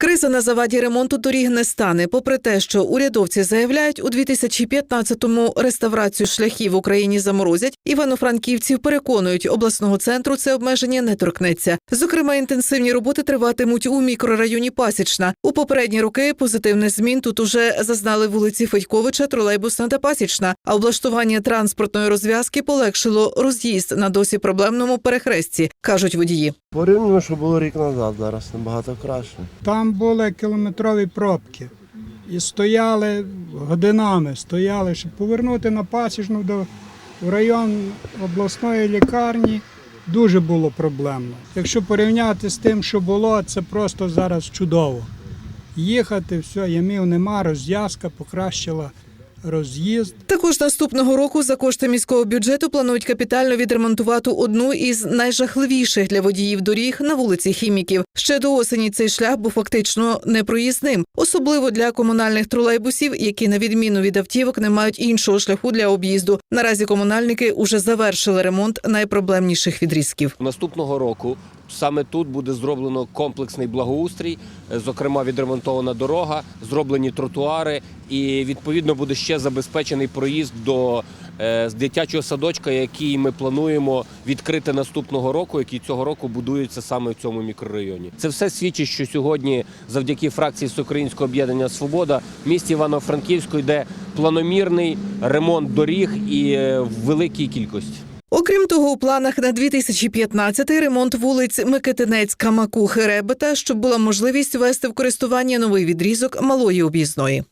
Криза на заваді ремонту доріг не стане, попри те, що урядовці заявляють, у 2015-му реставрацію шляхів в Україні заморозять. Івано-франківців переконують, обласного центру це обмеження не торкнеться. Зокрема, інтенсивні роботи триватимуть у мікрорайоні Пасічна. У попередні роки позитивних змін тут уже зазнали вулиці Федьковича, Тролейбусна та Пасічна. А облаштування транспортної розв'язки полегшило роз'їзд на досі проблемному перехресті, кажуть водії. Порівняно, що було рік назад, зараз набагато краще. Там були кілометрові пробки. І стояли годинами, стояли, щоб повернути на пасіжну до в район обласної лікарні. Дуже було проблемно. Якщо порівняти з тим, що було, це просто зараз чудово. Їхати, все, ямів нема, розв'язка покращила роз'їзд. Також наступного року за кошти міського бюджету планують капітально відремонтувати одну із найжахливіших для водіїв доріг на вулиці Хіміків. Ще до осені цей шлях був фактично непроїзним, особливо для комунальних тролейбусів, які на відміну від автівок не мають іншого шляху для об'їзду. Наразі комунальники уже завершили ремонт найпроблемніших відрізків. Наступного року саме тут буде зроблено комплексний благоустрій, зокрема відремонтована дорога, зроблені тротуари, і відповідно буде ще забезпечений проїзд до е, дитячого садочка, який ми плануємо відкрити наступного року, який цього року будується саме в цьому мікрорайоні. Це все свідчить, що сьогодні, завдяки фракції Всеукраїнського об'єднання Свобода, в місті Івано-Франківську йде планомірний ремонт доріг і е, в великій кількості. Окрім того, у планах на 2015 ремонт вулиць Микитинець, Камаку, Херебета, щоб була можливість ввести в користування новий відрізок малої об'їзної.